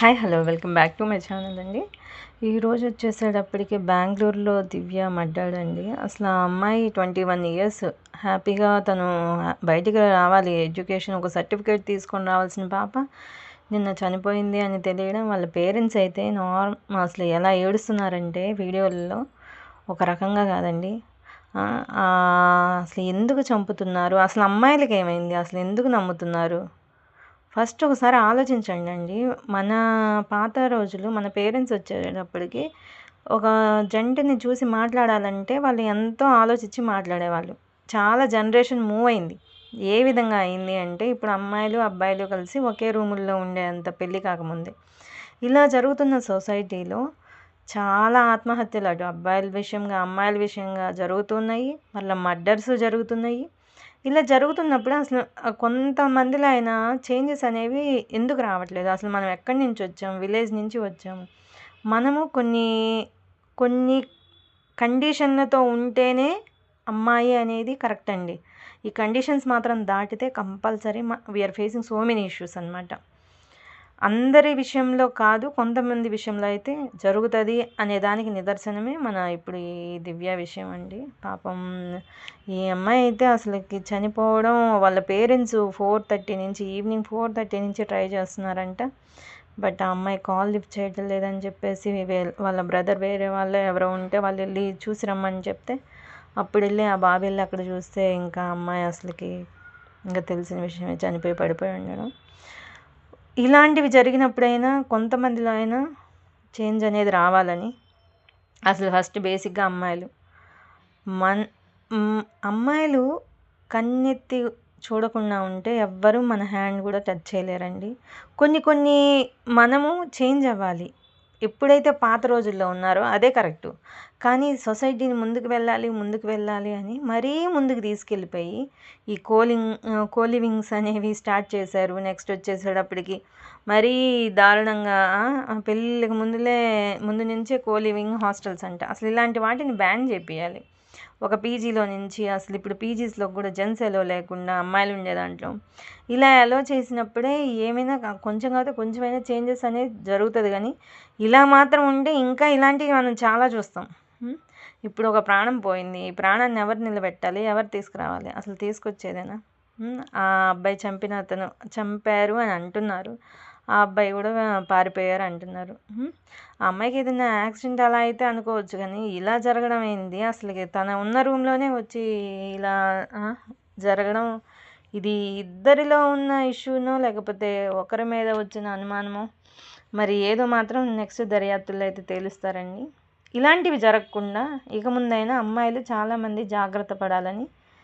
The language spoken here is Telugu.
Hi hello welcome back to my channel అండి. ఈరోజు వచ్చేసేటప్పటికి బెంగళూరులో దివ్య మడ్డాడండి. అసలు ఆ అమ్మాయి ట్వంటీ వన్ ఇయర్స్ హ్యాపీగా తను బయటికి రావాలి. ఎడ్యుకేషన్ ఒక సర్టిఫికేట్ తీసుకొని రావాల్సిన పాప. నిన్న చనిపోయింది అని తెలియడం వాళ్ళ పేరెంట్స్ అయితే నార్మ్ అసలు ఎలా ఏడుస్తున్నారంటే వీడియోలలో ఒక రకంగా కాదండి. అసలు ఎందుకు చంపుతున్నారు? అసలు అమ్మాయిలకి ఏమైంది? అసలు ఎందుకు నమ్ముతున్నారు? ఫస్ట్ ఒకసారి ఆలోచించండి అండి మన పాత రోజులు మన పేరెంట్స్ వచ్చేటప్పటికి ఒక జంటని చూసి మాట్లాడాలంటే వాళ్ళు ఎంతో ఆలోచించి మాట్లాడేవాళ్ళు. చాలా జనరేషన్ మూవ్ అయింది. ఏ విధంగా అయింది అంటే ఇప్పుడు అమ్మాయిలు అబ్బాయిలు కలిసి ఒకే రూముల్లో ఉండేంత పెళ్ళి కాకముందే. ఇలా జరుగుతున్న సొసైటీలో చాలా ఆత్మహత్యలు అటు అబ్బాయిల విషయంగా అమ్మాయిల విషయంగా జరుగుతున్నాయి. మళ్ళీ మర్డర్స్ జరుగుతున్నాయి. ఇలా జరుగుతున్నప్పుడు అసలు కొంతమందిలో అయినా చేంజెస్ అనేవి ఎందుకు రావట్లేదు? అసలు మనం ఎక్కడి నుంచి వచ్చాం? విలేజ్ నుంచి వచ్చాం? మనము కొన్ని కొన్ని కండిషన్లతో ఉంటేనే అమ్మాయి అనేది కరెక్ట్ అండి. ఈ కండిషన్స్ మాత్రం దాటితే compulsory we're facing so many issues అనమాట అందరి విషయంలో కాదు కొంతమంది విషయంలో అయితే జరుగుతుంది అనే దానికి నిదర్శనమే మన ఇప్పుడు ఈ దివ్య విషయం అండి. పాపం ఈ అమ్మాయి అయితే అసలుకి చనిపోవడం వాళ్ళ పేరెంట్స్ ఫోర్ థర్టీ నుంచి ఈవినింగ్ ఫోర్ థర్టీ నుంచి ట్రై చేస్తున్నారంట. బట్ ఆ అమ్మాయి కాల్ లిఫ్ట్ చేయడం లేదని చెప్పేసి వాళ్ళ బ్రదర్ వేరే వాళ్ళు ఎవరో ఉంటే వాళ్ళు వెళ్ళి చూసి రమ్మని చెప్తే అప్పుడు వెళ్ళి ఆ బాబు వెళ్ళి అక్కడ చూస్తే ఇంకా అమ్మాయి అసలుకి ఇంకా తెలిసిన విషయమే చనిపోయి పడిపోయి ఉండడం. ఇలాంటివి జరిగినప్పుడైనా కొంతమందిలో అయినా చేంజ్ అనేది రావాలని. అసలు ఫస్ట్ బేసిక్గా అమ్మాయిలు. మన్ అమ్మాయిలు కన్నెత్తి చూడకుండా ఉంటే ఎవ్వరూ మన హ్యాండ్ కూడా టచ్ చేయలేరండి. కొన్ని కొన్ని మనము చేంజ్ అవ్వాలి. ఎప్పుడైతే పాత రోజుల్లో ఉన్నారో అదే కరెక్టు. కానీ సొసైటీని ముందుకు వెళ్ళాలి ముందుకు వెళ్ళాలి అని మరీ ముందుకు తీసుకెళ్ళిపోయి ఈ కోలింగ్ కోలివింగ్స్ అనేవి స్టార్ట్ చేశారు నెక్స్ట్ వచ్చేసేటప్పటికి మరీ దారుణంగా ఆ, పెళ్ళిళ్ళకి ముందులే ముందు నుంచే కోలివింగ్ హాస్టల్స్ అంట. అసలు ఇలాంటి వాటిని బ్యాన్ చేపియాలి ఒక పీజీలో నుంచి అసలు ఇప్పుడు పీజీస్లో కూడా జెంట్స్ ఎలో లేకుండా అమ్మాయిలు ఉండే దాంట్లో. ఇలా ఎలో చేసినప్పుడే ఏమైనా కొంచెం కాకపోతే కొంచెమైనా చేంజెస్ అనేది జరుగుతుంది కానీ ఇలా మాత్రం ఉంటే ఇంకా ఇలాంటివి మనం చాలా చూస్తాం. ఇప్పుడు ఒక ప్రాణం పోయింది. ఈ ప్రాణాన్ని ఎవరు నిలబెట్టాలి? ఎవరు తీసుకురావాలి? అసలు తీసుకొచ్చేదేనా? ఆ అబ్బాయి చంపిన అతను చంపారు అని అంటున్నారు. ఆ అబ్బాయి కూడా పారిపోయారు అంటున్నారు. ఆ అమ్మాయికి ఏదైనా యాక్సిడెంట్ అలా అయితే అనుకోవచ్చు కానీ ఇలా జరగడం ఏంది? అసలు తన ఉన్న రూమ్లోనే వచ్చి ఇలా జరగడం ఇది ఇద్దరిలో ఉన్న ఇష్యూనో లేకపోతే ఒకరి మీద వచ్చిన అనుమానమో? మరి ఏదో మాత్రం నెక్స్ట్ దర్యాప్తుల్లో అయితే తేలుస్తారండి. ఇలాంటివి జరగకుండా ఇక ముందైనా అమ్మాయిలు చాలామంది జాగ్రత్త పడాలని